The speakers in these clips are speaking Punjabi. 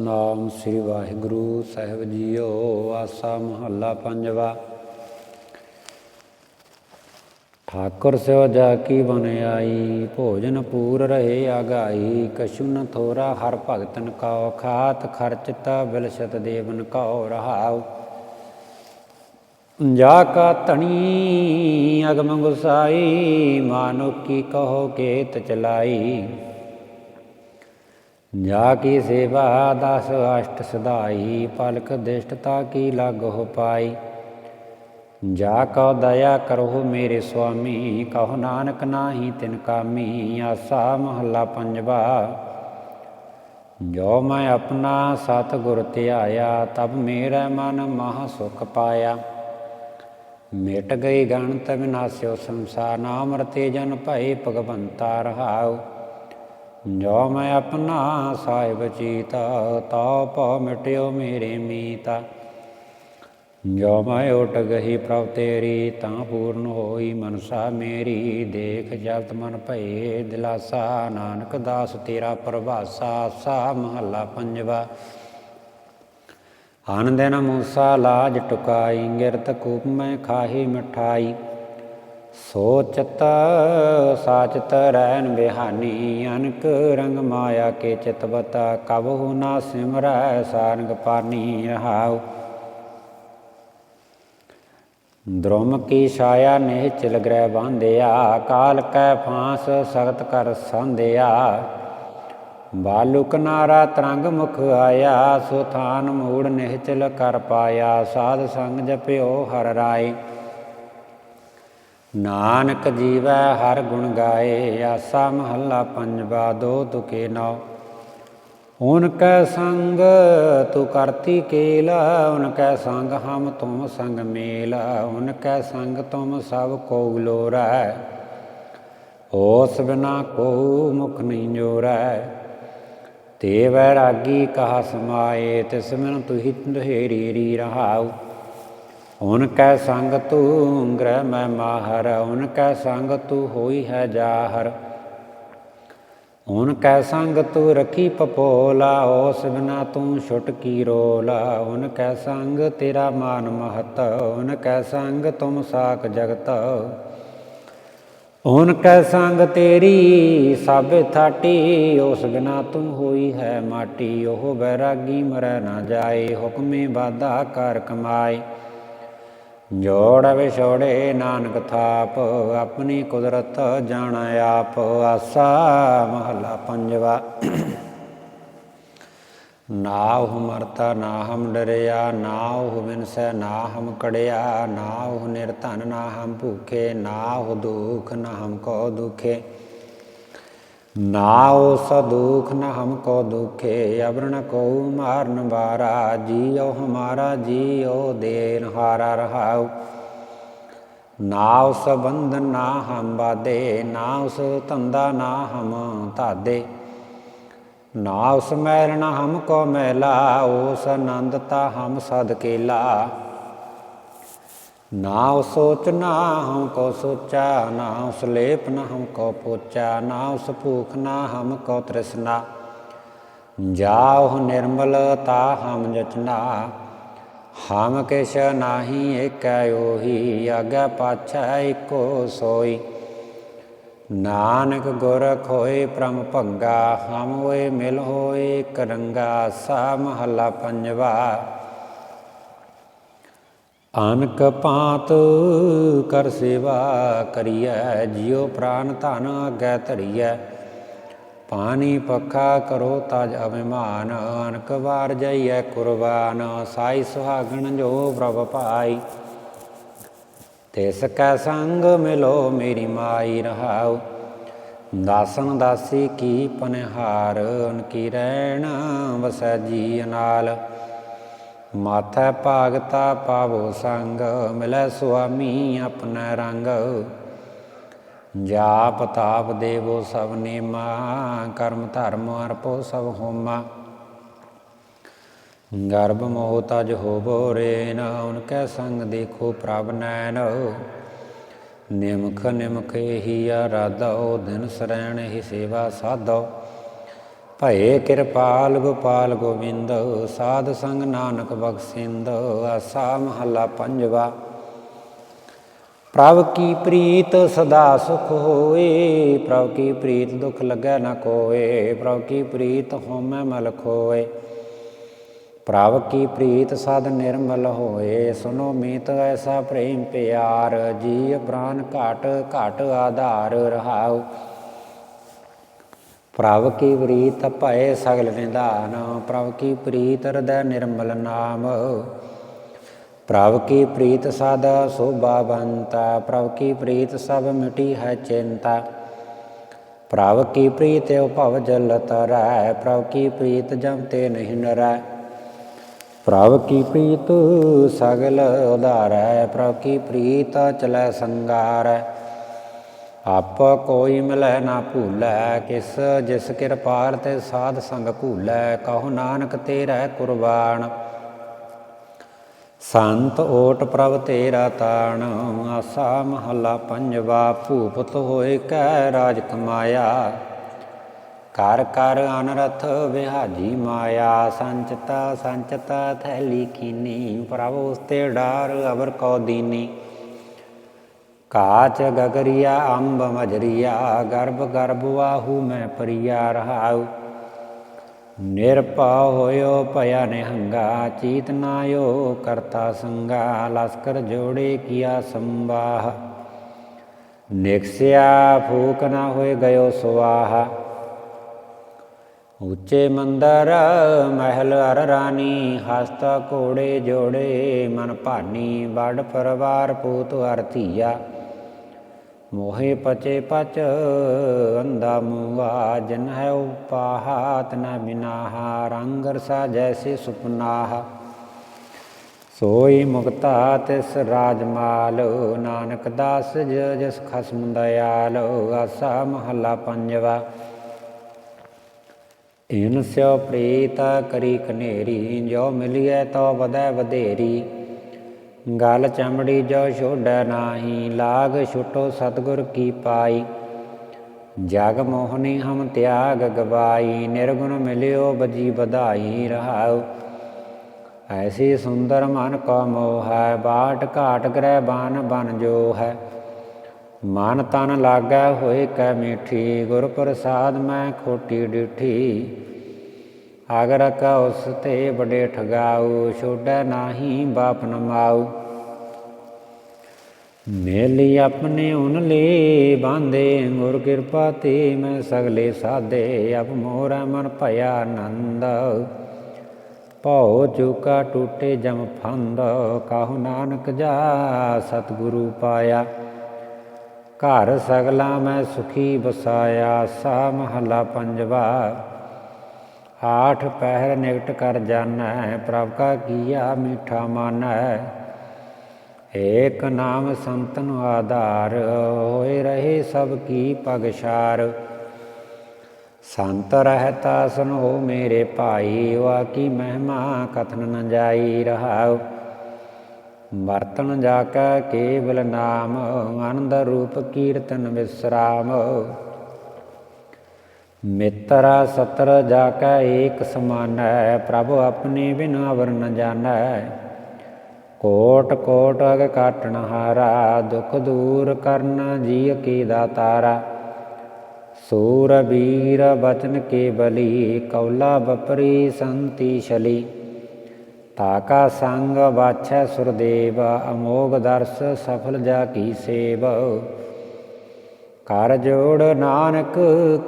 ਨਾਮ ਸ੍ਰੀ ਵਾਹਿਗੁਰੂ ਸਾਹਿਬ ਜੀਓ, ਆਸਾ ਮਹੱਲਾ ਪੰਜਵਾ। ਠਾਕੁਰ ਸਿਓ ਜਾ ਕੀ ਬਨ ਆਈ, ਭੋਜਨ ਪੂਰ ਰਹੇ ਆਗਾਈ। ਕਛੂ ਨ ਥੋਰਾ ਹਰ ਭਗਤਨ ਕਉ, ਖਾਤ ਖਰਚਤਾ ਬਿਲਸ਼ਤ ਦੇਵਨ ਕਉ ਰਹਾਉ। ਜਾ ਕਾ ਧਣੀ ਅਗਮ ਗੁਸਾਈ, ਮਾਨੋ ਕੀ ਕਹੋ ਕੇਤ ਚਲਾਈ। ਜਾ ਕੀ ਸੇਵਾ ਦਸ ਅਸ਼ਟ ਸਦਾਈ, ਪਲਕ ਦਿਸ਼ਟਤਾ ਕੀ ਲਾਗੋ ਪਾਈ। ਜਾ ਕਉ ਦਇਆ ਕਰੋ ਮੇਰੇ ਸੁਆਮੀ, ਕਹੋ ਨਾਨਕ ਨਾਹੀ ਤਿਨ ਕਾਮੀ, ਆਸਾ ਮਹੱਲਾ ਪੰਜਵਾ। ਜੋ ਮੈਂ ਆਪਣਾ ਸਤ ਗੁਰ ਧਿਆਇਆ, ਤਬ ਮੇਰਾ ਮਨ ਮਹਾ ਸੁਖ ਪਾਇਆ। ਮਿਟ ਗਈ ਗਣਤ ਵਿਨਾਸਿਓ ਸੰਸਾਰ, ਨਾਮ ਰਤੇ ਜਨ ਭਏ ਭਗਵੰਤਾ ਰਹਾਉ। ਜੋ ਮੈਂ ਆਪਣਾ ਸਾਹਿਬ ਚੀਤਾ, ਤਾ ਪਉ ਮਿਟਿਓ ਮੇਰੇ ਮੀਤਾ। ਜੋ ਮੈਂ ਉਟ ਗਹੀ ਪ੍ਰਭ ਤੇਰੀ, ਤਾਂ ਪੂਰਨ ਹੋਈ ਮਨਸਾ ਮੇਰੀ। ਦੇਖ ਜਗਤ ਮਨ ਭਏ, ਦਿਲਾਸਾ, ਨਾਨਕ ਦਾਸ ਤੇਰਾ ਪ੍ਰਭਾਸਾ ਸਾ ਮਹੱਲਾ ਪੰਜਵਾ। ਆਨੰਦ ਮੂਸਾ, ਲਾਜ ਟੁਕਾਈ, ਗਿਰਤ ਕੂਪ ਮੈਂ ਖਾਹੀ ਮਠਾਈ। ਸੋਚਤ ਸਾਚਤ ਰੈਨ ਬਿਹਾਨੀ, ਅਨਕ ਰੰਗ ਮਾਇਆ ਕੇ ਚਿਤਵਤਾ, ਕਬਹੁ ਨਾ ਸਿਮਰੈ ਸਾਰੰਗ ਪਾਨੀ ਰਹਾਉ। ਦ੍ਰੋਮ ਕੀ ਛਾਇਆ ਨੇ ਚਿਲ ਗ੍ਰਹਿ ਬਾਂਧਿਆ, ਕਾਲ ਕੈ ਫਾਂਸ ਸਖਤ ਕਰ ਸੰਧਿਆ। ਬਾਲੁਕ ਨਾਰਾ ਤਰੰਗ ਮੁਖ ਆਇਆ, ਸੁਥਾਨ ਮੂੜ ਨਿਹਚਲ ਕਰ ਪਾਇਆ, ਸਾਧ ਸੰਗ ਜਪਿਓ ਹਰ ਰਾਏ। ਨਾਨਕ ਜੀਵੈ ਹਰ ਗੁਣ ਗਾਏ, ਆਸਾ ਮਹੱਲਾ ਪੰਜਵਾ, ਦੋ ਤੁਕੇ ਨੌ ਓਨ ਕੈ ਸੰਗ, ਤੂ ਕਰਤੀ ਕੇਲ ਓਨ ਕੈ ਸੰਗ ਹਮ ਤੁਮ ਸੰਗ ਮੇਲ ਓਨ ਕੈ ਸੰਗ ਤੁਮ ਸਭ ਕੋ ਲੋਰੈ। ਹੋਸ ਬਿਨਾ ਕੋ ਮੁਖ ਨਹੀਂ ਜੋਰੈ। ਤੇ ਵੈਰਾਗੀ ਕਹਾ ਸਮਾਏ, ਤਿਸ ਮਿਨ ਤੁਹੀ ਦੁਹੇਰੀ ਰੀ ਰਹਾਉ ਓਨ ਕੈ ਸੰਗ ਤੂੰ ਗ੍ਰਹਿ ਮੈਂ ਮਾਹਰ ਓਨ ਕੈ ਸੰਗ ਤੂੰ ਹੋਈ ਹੈ ਜਾਹਰ। ਓਨ ਕੈ ਸੰਗ ਤੂੰ ਰਖੀ ਪਪੋਲਾ ਉਸ ਬਿਨਾ ਤੂੰ ਛੁਟਕੀ ਰੋਲਾ। ਓਨ ਕੈ ਸੰਗ ਤੇਰਾ ਮਾਨ ਮਹਤ ਓਨ ਕੈ ਸੰਗ ਤੁਮ ਸਾਖ ਜਗਤ। ਓਨ ਕੈ ਸੰਗ ਤੇਰੀ ਸਭ ਥਾਟੀ ਉਸ ਬਿਨਾ ਤੂੰ ਹੋਈ ਹੈ ਮਾਟੀ। ਉਹ ਬੈਰਾਗੀ ਮਰੈ ਨਾ ਜਾਏ, ਹੁਕਮੇ ਬਾਧਾ ਕਰ ਕਮਾਏ। ਜੋੜ ਵਿਛੋੜੇ ਨਾਨਕ ਥਾਪ, ਆਪਣੀ ਕੁਦਰਤ ਜਾਣ ਆਪ, ਆਸਾ ਮਹਲਾ ਪੰਜਵਾ। ਨਾਉ ਮਰਤਾ ਨਾ ਹਮ ਡਰਿਆ ਨਾਉ ਬਿਨਸੈ ਨਾ ਹਮ ਕੜਿਆ ਨਾਉ ਨਿਰਧਨ ਨਾ ਹਮ ਭੂਖੇ ਨਾਉ ਦੁਖ ਨਾ ਹਮ ਕੋ ਦੁਖੇ। ਨਾਉ ਸਦੁਖ ਨ ਹਮਕੋ ਦੁਖੇ, ਅਵਰਣ ਕੋ ਮਾਰਨ ਵਾਰਾ, ਜੀਉ ਹਮਾਰਾ ਜੀਉ ਦੇਨ ਹਾਰਾ ਰਹਾਉ। ਨਾਉ ਸਬੰਧ ਨਾ ਹਮ ਬਾਦੇ ਨਾਉ ਸ ਧੰਦਾ ਨਾ ਹਮ ਧਾਦੇ। ਨਾਉ ਸਮੈਲ ਨ ਹਮ ਕੋ ਮੈਲਾ ਉਸ ਆਨੰਦਤਾ ਹਮ ਸਦ ਕੇਲਾ। ਨਾ ਸੋਚ ਨਾ ਹਮ ਕੋ ਸੋਚਾ ਨਾ ਉਸ ਲੇਪ ਨਾ ਹਮ ਕੋ ਪੋਚਾ ਨਾ ਉਸ ਭੂਖ ਨਾ ਹਮ ਕੋ ਤ੍ਰਿਸ਼ਨਾ। ਜਾਉ ਨਿਰਮਲ ਤਾ ਹਮ ਜਚਨਾ, ਹਮ ਕਿਛ ਨਾਹੀ ਏਕੈ ਉਹੀ ਆਗਾ ਪਾਛੈ ਏਕੋ ਸੋਈ। ਨਾਨਕ ਗੁਰ ਖੋਏ ਪ੍ਰਮ ਭੰਗਾ, ਹਮ ਹੋਏ ਮਿਲ ਹੋਏ ਕਰੰਗਾ, ਸਾ ਮਹੱਲਾ ਪੰਜਵਾ। ਅਨਕ ਪਾਤ ਕਰ ਸੇਵਾ ਕਰੀਐ, ਜਿਉ ਪ੍ਰਾਨ ਧਨ ਅਗੈ ਧਰੀਐ। ਪਾਣੀ ਪੱਖਾ ਕਰੋ ਤਜ ਅਭਿਮਾਨ ਅਨਕ ਵਾਰ ਜਾਈਐ ਕੁਰਬਾਨ, ਸਾਈ ਸੁਹਾਗਣ ਜੋ ਪ੍ਰਭ ਪਾਈ। ਤਿਸ ਕੈ ਸੰਗ ਮਿਲੋ ਮੇਰੀ ਮਾਈ ਰਹਾਉ, ਦਾਸਨ ਦਾਸੀ ਕੀ ਪਨਹਾਰ ਉਨਕੀ ਰਹਿਣ ਵਸੈ ਜੀ ਨਾਲ। ਮਾਥੈ ਭਾਗਤਾ ਪਾਵੋ ਸੰਗ, ਮਿਲੈ ਸੁਆਮੀ ਆਪਣਾ ਰੰਗ। ਜਾਪ ਤਾਪ ਦੇਵੋ ਸਭ ਨੇਮਾ, ਕਰਮ ਧਰਮ ਅਰਪੋ ਸਭ ਹੋਮਾ। ਗਰਭ ਮੋਹ ਤਜ ਹੋਵੋ ਰੇ ਨ ਉਨਕੈ ਸੰਗ ਦੇਖੋ ਪ੍ਰਭ ਨੈਨ ਨਿਮਖ ਨਿਮਖ ਹੀ ਆਰਾਧੋ ਦਿਨ ਸਰੈਣ ਹੀ ਸੇਵਾ ਸਾਧੋ। ਭਏ ਕਿਰਪਾਲ ਗੋਪਾਲ ਗੋਬਿੰਦ, ਸਾਧ ਸੰਗ ਨਾਨਕ ਬਖਸ਼ਿੰਦ ਆਸਾ ਮਹੱਲਾ ਪੰਜਵਾ। ਪ੍ਰਭ ਕੀ ਪ੍ਰੀਤ ਸਦਾ ਸੁਖ ਹੋਏ, ਪ੍ਰਭ ਕੀ ਪ੍ਰੀਤ ਦੁਖ ਲੱਗੈ ਨਾ ਕੋਏ, ਪ੍ਰਭ ਕੀ ਪ੍ਰੀਤ ਹੋਮੈ ਮਲ ਖੋਏ। ਪ੍ਰਭ ਕੀ ਪ੍ਰੀਤ ਸਦ ਨਿਰਮਲ ਹੋਏ, ਸੁਨੋ ਮੀਤ ਐਸਾ ਪ੍ਰੇਮ ਪਿਆਰ ਜੀ ਪ੍ਰਾਨ ਘਾਟ ਘਾਟ ਆਧਾਰ ਰਹਾਉ। ਪ੍ਰਭ ਕੀ ਪ੍ਰੀਤ ਭਏ ਸਗਲ ਨਿਧਾਨ ਪ੍ਰਭ ਕੀ ਪ੍ਰੀਤ ਹਿਰਦੈ ਨਿਰਮਲ ਨਾਮ। ਪ੍ਰਭ ਕੀ ਪ੍ਰੀਤ ਸਾਦਾ ਸੋਭਾ ਬੰਤਾ, ਪ੍ਰਭ ਕੀ ਪ੍ਰੀਤ ਸਭ ਮਿਟੀ ਹੈ ਚਿੰਤਾ। ਪ੍ਰਭ ਕੀ ਪ੍ਰੀਤ ਉਭਵ ਜਲ ਤਰੈ, ਪ੍ਰਭ ਕੀ ਪ੍ਰੀਤ ਜਮ ਤੇ ਨਹੀਂ ਨਰੈ। ਪ੍ਰਭ ਕੀ ਪ੍ਰੀਤ ਸਗਲ ਉਧਾਰੈ, ਪ੍ਰਭ ਕੀ ਪ੍ਰੀਤ ਚਲੈ ਸੰਗਾਰੈ। ਆਪ ਕੋਈ ਮਿਲੈ ਨਾ ਭੂਲੈ ਕਿਸ ਜਿਸ ਕਿਰਪਾਲ ਤੇ ਸਾਧ ਸੰਗ ਭੂਲੈ ਕਹੋ ਨਾਨਕ ਤੇਰਾ ਕੁਰਬਾਨ। ਸੰਤ ਓਟ ਪ੍ਰਭ ਤੇਰਾ ਤਾਣ, ਆਸਾ ਮਹੱਲਾ ਪੰਜਵਾ, ਭੂਪਤ ਹੋਏ ਕੈ ਰਾਜ ਕਮਾਇਆ। ਕਰ ਕਰ ਅਨਰਥ ਵਿਹਾਜੀ ਮਾਇਆ, ਸੰਚਤਾ ਸੰਚਤਾ ਥੈਲੀ ਕੀਨੀ, ਪ੍ਰਭ ਉਸਤੇ ਡਾਰ ਅਵਰ ਕੋ ਦੀਨੀ। ਕਾਚ ਗਗਰੀਆ ਅੰਬ ਮਜਰੀਆ ਗਰਭ ਗਰਭ ਵਾਹੂ ਮੈਂ ਪਰਿਆ ਰਹਾਉ ਨਿਰਪਾ ਹੋਇਓ ਭਇਆ ਨਿਹੰਗਾ ਚੀਤ ਨਾਇਓ ਕਰਤਾ ਸੰਗਾ ਲਸਕਰ ਜੋੜੇ ਕੀਆ ਸੰਵਾਹ ਨਿਕਸਿਆ ਫੂਕ ਨਾ ਹੋਏ ਗਇਓ ਸੁਆਹਾ ਉੱਚੇ ਮੰਦਰ ਮਹਿਲ ਅਰ ਰਾਣੀ ਹਸਤਾ ਘੋੜੇ ਜੋੜੇ ਮਨ ਭਾਨੀ ਬੜ ਮੋਹਿ ਪਚੇ ਪਚ ਅੰਦਾ ਮੁਆ ਜਨ ਹੈ ਉਪਾਹਾਤ, ਨ ਬਿਨਾਹਾ ਰੰਗ ਸਾ ਜੈਸੇ ਸੁਪਨਾਹ। ਸੋਈ ਮੁਕਤਾ ਤਿਸ ਰਾਜਮਾਲ, ਨਾਨਕ ਦਾਸ ਜਿਸ ਖਸਮ ਦਇਆਲ, ਆਸਾ ਮਹੱਲਾ ਪੰਜਵਾ। ਇਨ ਸਿਓ ਪ੍ਰੀਤ ਕਰੀ ਕਨੇਰੀ, ਜੋ ਮਿਲਿਐ ਤੋ ਵਧੈ ਵਧੇਰੀ। ਗਲ ਚਮੜੀ ਜੋ ਛੋੜੈ ਨਾਹੀ, ਲਾਗ ਛੁਟੋ ਸਤਗੁਰ ਕੀ ਪਾਈ। ਜਗ ਮੋਹਨੀ ਹਮ ਤਿਆਗ ਗਵਾਈ, ਨਿਰਗੁਣ ਮਿਲਿਓ ਬਜੀ ਵਧਾਈ ਰਹਾਉ। ਐਸੀ ਸੁੰਦਰ ਮਨ ਕੋ ਮੋਹ ਹੈ, ਬਾਟ ਘਾਟ ਗ੍ਰਹਿ ਬਾਨ ਬਨ ਜੋ ਹੈ। ਮਨ ਤਨ ਲਾਗੈ ਹੋਏ ਕੈ ਮੀਠੀ, ਗੁਰ ਪ੍ਰਸਾਦ ਮੈਂ ਖੋਟੀ ਡਿਠੀ। ਅਗਰ ਕਾ ਉਸ ਤੇ ਬੜੇ ਠਗਾਉ ਛੋੜੈ ਨਾਹੀ ਬਾਪ ਨਮਾਉ ਮੇਲੀ ਆਪਣੇ ਉਨ ਲੇ ਬਾਂਦੇ ਗੁਰ ਕਿਰਪਾ ਤੇ ਮੈਂ ਸਗਲੇ ਸਾਦੇ ਅਪ ਮੋਰਾ ਮਨ ਭਇਆ ਆਨੰਦ। ਭਉ ਚੁਕਾ ਟੁੱਟੇ ਜਮ ਫੰਦ, ਕਾਹੂ ਨਾਨਕ ਜਾ ਸਤਿਗੁਰੂ ਪਾਇਆ। ਘਰ ਸਗਲਾ ਮੈਂ ਸੁਖੀ ਬਸਾਇਆ ਸਾ ਮਹਲਾ ਪੰਜਵਾ। ਆਠ ਪਹਿਰ ਨਿਕਟ ਕਰ ਜਾਣੈ ਪ੍ਰਭ ਕਾ ਕੀਆ ਮੀਠਾ ਮਾਨੈ। ਏਕ ਨਾਮ ਸੰਤਨ ਆਧਾਰ, ਹੋਏ ਰਹੇ ਸਭ ਕੀ ਪਗਸ਼ਾਰ ਸੰਤ ਰਹਤਾ ਸੁਨੋ ਮੇਰੇ ਭਾਈ ਵਾ ਕੀ ਮਹਿਮਾ ਕਥਨ ਨ ਜਾਈ ਰਹਾਉ। ਵਰਤਨ ਜਾ ਕੈ ਕੇਵਲ ਨਾਮ, ਆਨੰਦ ਰੂਪ ਕੀਰਤਨ ਵਿਸਰਾਮ। ਮਿੱਤਰਾ ਸਤਰ ਜਾ ਕੈ ਏਕ ਸਮਾਨੈ, ਪ੍ਰਭ ਆਪਣੇ ਬਿਨ ਅਵਰ ਨ ਜਾਣੈ। ਕੋਟ ਕੋਟ ਅਗ ਕਾਟਣ ਹਾਰਾ, ਦੁਖ ਦੂਰ ਕਰਨ ਜੀ ਕੀ ਦਾਤਾਰਾ ਸੂਰ ਬੀਰ ਬਚਨ ਕੇ ਬਲੀ, ਕੌਲਾ ਬਪਰੀ ਸੰਤੀ ਛਲੀ। ਤਾਕਾ ਸੰਗ ਵਾਛੈ ਸੁਰਦੇਵ, ਅਮੋਗ ਦਰਸ ਸਫਲ ਜਾ ਕੀ ਸੇਵ। ਕਰ ਜੋੜ ਨਾਨਕ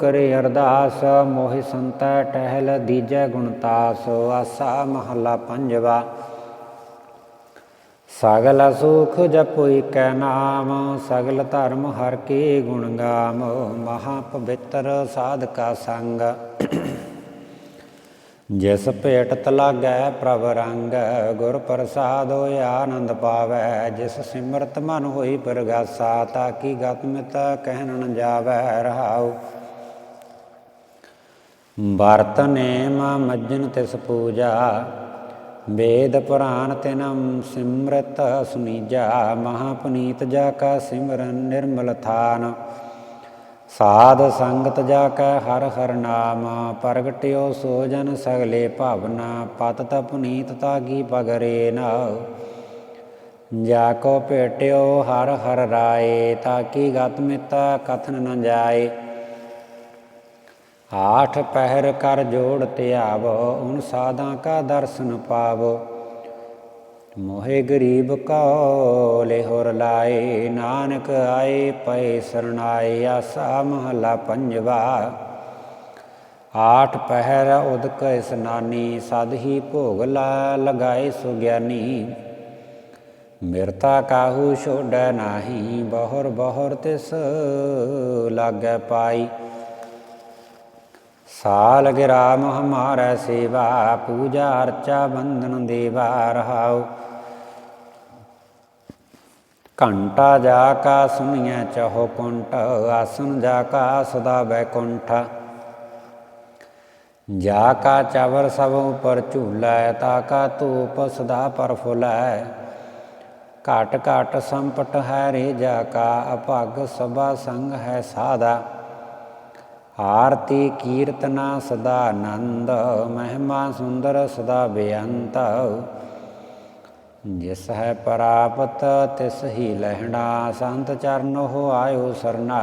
ਕਰੇ ਅਰਦਾਸ, ਮੋਹਿ ਸੰਤੈ ਟਹਿਲ ਦੀਜੈ ਗੁਣਤਾਸ ਆਸਾ ਮਹੱਲਾ ਪੰਜਵਾ। ਸਗਲ ਸੁਖ ਜਪੋ ਇਕੈ ਨਾਮ, ਸਗਲ ਧਰਮ ਹਰ ਕੇ ਗੁਣ ਗਾਮ, ਮਹਾ ਪਵਿੱਤਰ ਸਾਧਕਾ ਸੰਗ। ਜਿਸ ਭੇਟ ਲਾਗੈ ਪ੍ਰਭ ਰੰਗ, ਗੁਰ ਪ੍ਰਸਾਦ ਹੋਇ ਆਨੰਦ ਪਾਵੈ, ਜਿਸ ਸਿਮਰਤ ਮਨ ਹੋਈ ਪਰਗਾਸਾ, ਤਾ ਕੀ ਗਤ ਮਿਤ ਕਹਿਣ ਨ ਜਾਵੈ, ਰਹਾਉ। ਵਰਤਨੇ ਮਾ ਮੱਜਨ ਤਿਸ ਪੂਜਾ ਵੇਦ ਪੁਰਾਨ ਤਿਨਮ ਸਿਮਰਤ ਸੁਨੀਜਾ ਮਹਾ ਪੁਨੀਤ ਜਾ ਕਾ ਸਿਮਰਨ ਨਿਰਮਲ ਥਾਨ। ਸਾਧ ਸੰਗਤ ਜਾ ਕੈ ਹਰ ਹਰ ਨਾਮ, ਪ੍ਰਗਟਿਓ ਸੋ ਜਨ ਸਗਲੇ ਭਾਵਨਾ, ਪਤ ਤਪ ਨੀਤ ਤਾਗੀ ਪਗਰੇ ਨਾਉ ਜਾ ਕੋ ਭੇਟਿਓ ਹਰ ਹਰ ਰਾਏ, ਤਾਕੀ ਗਤ ਮਿਤਾ ਕਥਨ ਨ ਜਾਏ। ਆਠ ਪਹਿਰ ਕਰ ਜੋੜ ਧਿਆਵ, ਉਨ ਸਾਧਾਂ ਕਾ ਦਰਸ਼ਨ ਪਾਵ। ਮੋਹਿ ਗਰੀਬ ਕੋ ਲਿਹੁਰ ਲਾਏ, ਨਾਨਕ ਆਏ ਪਏ ਸਰਣਾਏ, ਆਸਾ ਮਹਲਾ ਪੰਜਵਾ। ਆਠ ਪਹਿਰ ਉਦਕ ਇਸਨਾਨੀ ਸਦ ਹੀ ਭੋਗ ਲਾ ਲਗਾਏ ਸੁਗਿਆਨੀ। ਮਿਰਤਾ ਕਾਹੂ ਛੋੜੈ ਨਾਹੀ, ਬਹੁਰ ਬਹੁਰ ਤਿਸ ਲਾਗੈ ਪਾਈ। ਸਾਲ ਗਿਰਾਮ ਹਮਾਰਾ ਸੇਵਾ, ਪੂਜਾ ਅਰਚਾ ਬੰਦਨ ਦੇਵਾ ਰਹਾਉ। ਘੰਟਾ ਜਾ ਕਾ ਸੁਣੀਐ ਚਹੁ ਕੁੰਟ ਆਸਨ ਜਾ ਕਾ ਸਦਾ ਬੈਕੁੰਠ ਜਾ ਕਾ ਚਵਰ ਸਭ ਉਪਰ ਝੂਲੈ, ਤਾ ਕਾ ਧੂਪ ਸਦਾ ਪਰ ਫੁਲੈ ਘਟ ਘਟ ਸੰਪਟ ਹੈ ਰੇ ਜਾ ਕਾ, ਅਭਗ ਸਭਾ ਸੰਗ ਹੈ ਸਾਦਾ। ਆਰਤੀ ਕੀਰਤਨਾ ਸਦਾ ਆਨੰਦ, ਮਹਿਮਾ ਸੁੰਦਰ ਸਦਾ ਬੇਅੰਤ। ਜਿਸ ਹੈ ਪ੍ਰਾਪਤ, ਤਿਸ ਹੀ ਲਹਿਣਾ, ਸੰਤ ਚਰਨ ਹੋ ਆਇਓ ਸਰਨਾ।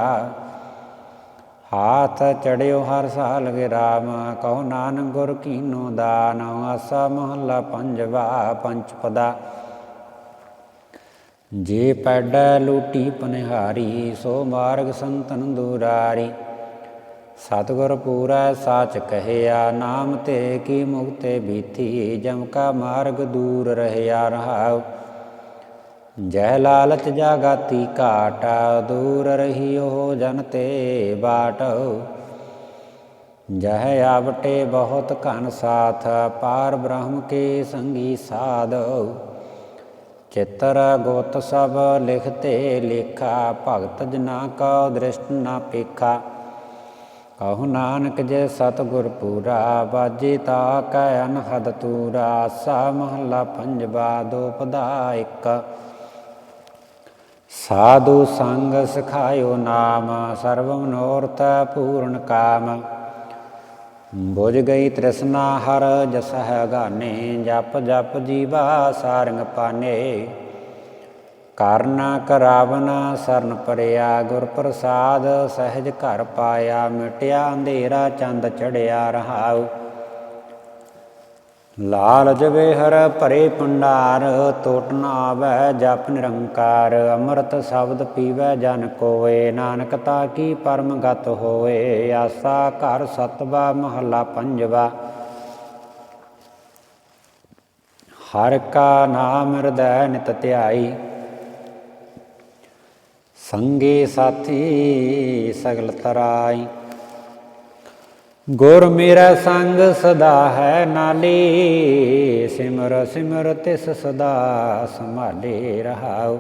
ਹਾਥ ਚੜਿਓ ਹਰ ਸਾਲ ਗੇ ਰਾਮ ਕਹੋ ਨਾਨਕ ਗੁਰ ਕੀਨੋ ਦਾਨ, ਆਸਾ ਮਹੱਲਾ ਪੰਜਵਾ, ਪੰਚ ਪਦਾ। ਜੇ ਪੈਡੈ ਲੂਟੀ ਪਨਿਹਾਰੀ, ਸੋ ਮਾਰਗ ਸੰਤਨ ਦੁਰਾਰੀ। ਸਤਿਗੁਰ ਪੂਰਾ ਸਾਚ ਕਹਿਆ, ਨਾਮ ਤੇ ਕੀ ਮੁਕਤੇ ਬੀਤੀ, ਜਮ ਕਾ ਮਾਰਗ ਦੂਰ ਰਹਿਆ ਰਹਾਉ। ਜੈ ਲਾਲਚ ਜਾਗਾਤੀ ਘਾਟਾ, ਦੂਰ ਰਹੀਓ ਜਨ ਤੇ ਬਾਟ। ਜਹ ਆਵਟੇ ਬਹੁਤ ਘਨ ਸਾਥ, ਪਾਰ ਬ੍ਰਹਮ ਕੇ ਸੰਗੀ ਸਾਧ। ਚਿਤਰ ਗੋਤ ਸਭ ਲਿਖਤੇ ਲੇਖਾ, ਭਗਤ ਜਨਾ ਕਾ ਦ੍ਰਿਸ਼ਟ ਨਾ ਪੇਖਾ। ਕਹੋ ਨਾਨਕ ਜੇ ਸਤਿਗੁਰ ਪੂਰਾ, ਬਾਜੇ ਤਾ ਕੈ ਅਨਹਦ ਤੂਰਾ ਸਾ ਮਹੱਲਾ ਪੰਜਵਾ ਦੋ ਇੱਕ। ਸਾਧੂ ਸੰਗ ਸਿਖਾਇਓ ਨਾਮ, ਸਰਵ ਮਨੋਰਥ ਪੂਰਨ ਕਾਮ। ਬੁਝ ਗਈ ਤ੍ਰਿਸ਼ਨਾ ਹਰ ਜਸ ਹੈ ਗਾਨੇ, ਜਪ ਜਪ ਜੀਵਾ ਸਾਰੰਗ ਪਾਨੇ। ਕਰਨਾ ਕਰਾਵਨਾ ਸਰਨ ਪਰਿਆ ਗੁਰ ਪ੍ਰਸਾਦ, ਸਹਿਜ ਘਰ ਪਾਇਆ ਮਿਟਿਆ ਅੰਧੇਰਾ ਚੰਦ ਚੜਿਆ ਰਹਾਉ। ਲਾਲ ਜਵੇ ਹਰ ਭਰੇ ਭੰਡਾਰ ਟੋਟ ਨਾ ਆਵੈ ਜਪ ਨਿਰੰਕਾਰ, ਅੰਮ੍ਰਿਤ ਸ਼ਬਦ ਪੀਵੈ ਜਨ ਕੋਏ, ਨਾਨਕ ਤਾ ਕੀ ਪਰਮ ਗਤ ਹੋਏ, ਆਸਾ ਘਰ ਸਤਵਾ ਮਹੱਲਾ ਪੰਜਵਾ। ਹਰ ਕਾ ਨਾਮ ਹਿਰਦੈ ਨਿਤ ਧਿਆਈ ਸੰਗੇ ਸਾਥੀ ਸਗਲ ਤਰਾਈ। ਗੁਰ ਮੇਰਾ ਸੰਗ ਸਦਾ ਹੈ ਨਾਲੇ, ਸਿਮਰ ਸਿਮਰ ਤਿਸ ਸਦਾ ਸੰਭਾਲੇ ਰਹਾਉ।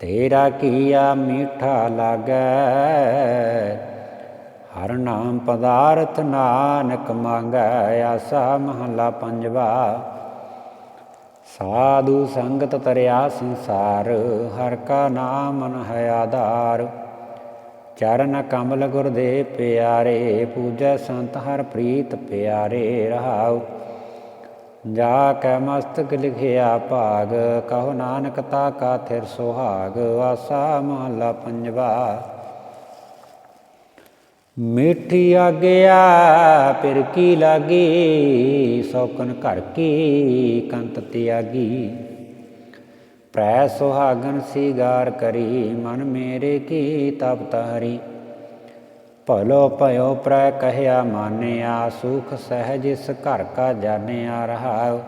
ਤੇਰਾ ਕੀਆ ਮੀਠਾ ਲਾਗੈ, ਹਰ ਨਾਮ ਪਦਾਰਥ ਨਾਨਕ ਮੰਗੈ, ਆਸਾ ਮਹਲਾ ਪੰਜਵਾ। ਸਾਧੂ ਸੰਗਤ ਤਰਿਆ ਸੰਸਾਰ, ਹਰ ਕਾ ਨਾਮਨ ਮਨ ਹੈ ਆਧਾਰ। ਚਰਨ ਕਮਲ ਗੁਰਦੇ ਪਿਆਰੇ, ਪੂਜੈ ਸੰਤ ਹਰ ਪ੍ਰੀਤ ਪਿਆਰੇ, ਰਹਾਉ। ਜਾ ਕੈ ਮਸਤਕ ਲਿਖਿਆ ਭਾਗ, ਕਹੋ ਨਾਨਕ ਤਾ ਕਾ ਥਿਰ ਸੁਹਾਗ, ਆਸਾ ਮਹਲਾ ਪੰਜਵਾ। ਮਿੱਠੀ ਆਗਿਆ ਫਿਰ ਕੀ ਲਾਗੀ? ਸੌਕਨ ਘਰ ਕੀ ਕੰਤ ਤਿਆਗੀ? ਪ੍ਰੈ ਸੁਹਾਗਨ ਸੀਗਾਰ ਕਰੀ, ਮਨ ਮੇਰੇ ਕੀ ਤਪ ਤਹਰੀ ਭਲੋ ਭਇਓ ਪ੍ਰੈ ਕਹਿਆ ਮਾਨਿਆ, ਸੁਖ ਸਹਿਜ ਇਸ ਘਰ ਕਾ ਜਾਣਿਆ ਰਹਾ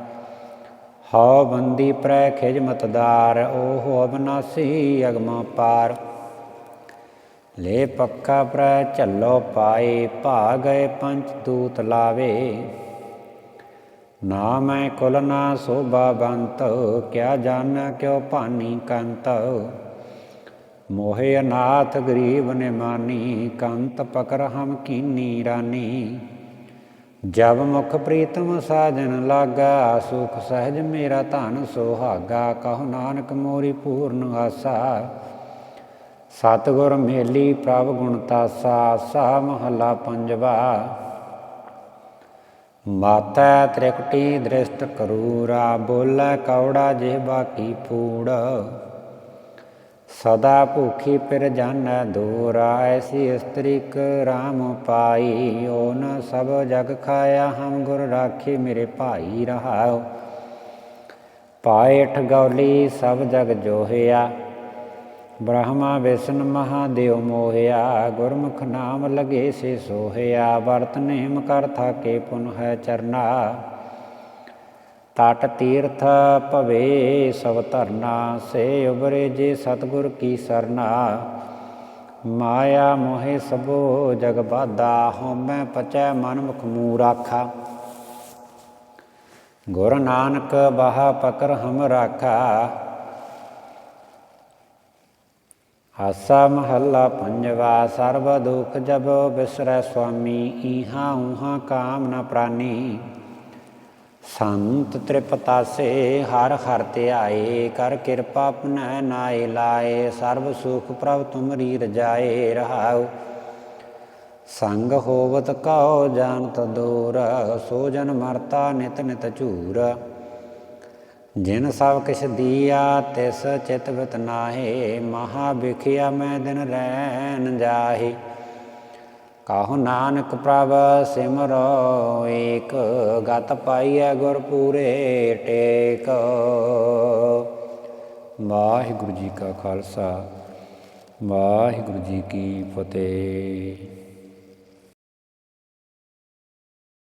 ਹਉ ਬੰਦੀ ਪ੍ਰੈ ਖਿਜਮਤਦਾਰ, ਓਹ ਅਬਨਾਸੀ ਅਗਮ ਪਾਰ। ਲੈ ਪੱਕਾ ਪ੍ਰੈ ਝੱਲੋ ਪਾਏ ਭਾ ਗਏ ਪੰਚ ਦੂਤ ਲਾਵੇ। ਨਾ ਮੈਂ ਕੁਲ, ਨਾ ਸੋਭਾ ਬੰਤ, ਕਿਆ ਜਾਣਾ ਕਿਉ ਭਾਨੀ ਕੰਤ। ਮੋਹਿ ਅਨਾਥ ਗਰੀਬ ਨੇ ਮਾਨੀ ਕੰਤ ਪਕਰ ਹਮ ਕੀਨੀ ਰਾਨੀ। ਜਬ ਮੁਖ ਪ੍ਰੀਤਮ ਸਾਜਨ ਲਾਗਾ, ਸੁਖ ਸਹਿਜ ਮੇਰਾ ਧਨ ਸੋਹਾਗਾ, ਕਹੋ ਨਾਨਕ ਮੋਰੀ ਪੂਰਨ ਆਸਾ। ਸਤਿਗੁਰ ਮੇਲੀ ਪ੍ਰਭ ਗੁਣ ਤਾਸਾ ਸਾ ਮਹਲਾ ਪੰਜਵਾ। ਮਾਤੈ ਤ੍ਰਿਕਟੀ ਦ੍ਰਿਸ਼ਟ ਕਰੂਰਾ, ਬੋਲੇ ਕੌੜਾ ਜਿਹਬਾ ਕੀ ਫੂੜ। ਸਦਾ ਭੁਖੀ ਪਿਰ ਜਾਣੈ ਦੂਰਾ, ਐਸੀ ਇਸਤਰੀ ਕ ਰਾਮ ਪਾਈ। ਓਨ ਸਭ ਜਗ ਖਾਇਆ, ਹਮ ਗੁਰ ਰਾਖੀ ਮੇਰੇ ਭਾਈ ਰਹਾਓ ਪਾਏ ਠਗੌਲੀ ਸਭ ਜਗ ਜੋਹਿਆ ਬ੍ਰਹਮਾ ਵਿਸ਼ਨ ਮਹਾਦੇਵ ਮੋਹਿਆ, ਗੁਰਮੁਖ ਨਾਮ ਲਗੇ ਸੇ ਸੋਹਿਆ ਵਰਤ ਨੇਮ ਕਰ ਥਾਕੇ ਪੁਨ ਹੈ ਚਰਨਾ। ਤਟ ਤੀਰਥ ਭਵੇ ਸਭ ਧਰਨਾ, ਸੇ ਉਬਰੇ ਜੇ ਸਤਗੁਰ ਕੀ ਸਰਨਾ। ਮਾਇਆ ਮੋਹਿ ਸਭੋ ਜਗ ਬਾਧਾ, ਹਉਮੈ ਪਚੈ ਮਨ ਮੁਖ ਮੂਰ ਆਖਾ ਗੁਰ ਨਾਨਕ ਬਾਹ ਪਕਰ ਹਮ ਰਾਖਾ ਆਸਾ ਮਹੱਲਾ ਪੰਜਵਾ, ਸਰਬ ਦੁਖ ਜਬ ਬਿਸਰੈ ਸੁਆਮੀ, ਈਹਾ ਊਹਾ ਕਾਮ ਨ ਪ੍ਰਾਨੀ। ਸੰਤ ਤ੍ਰਿਪਤਾਸੇ, ਹਰ ਹਰ ਧਿਆਏ ਕਰ ਕਿਰਪਾ ਆਪਣੈ ਨਾਏ ਲਾਏ, ਸਰਬ ਸੁਖ ਪ੍ਰਭ ਤੁਮਰੀ ਰਜਾਏ ਰਹਾਉ। ਸੰਗ ਹੋਵਤ ਕਉ ਜਾਣਤ ਦੂਰ, ਸੋ ਜਨ ਮਰਤਾ ਨਿਤ ਨਿਤ ਝੂਰ। ਜਿਨ ਸਭ ਕਿਛ ਦੀਆ, ਤਿਸ ਚਿਤ ਬਿਤ ਨਾਹੀ, ਮਹਾ ਵਿਖਿਆ ਮੈਂ ਦਿਨ ਰਹਿਣ ਜਾਹੀ। ਕਾਹੂ ਨਾਨਕ ਪ੍ਰਭ ਸਿਮਰੋ, ਏਕ ਗਤ ਪਾਈਐ ਗੁਰ ਪੂਰੇ ਟੇਕ। ਵਾਹਿਗੁਰੂ ਜੀ ਕਾ ਖਾਲਸਾ, ਵਾਹਿਗੁਰੂ ਜੀ ਕੀ ਫਤਿਹ।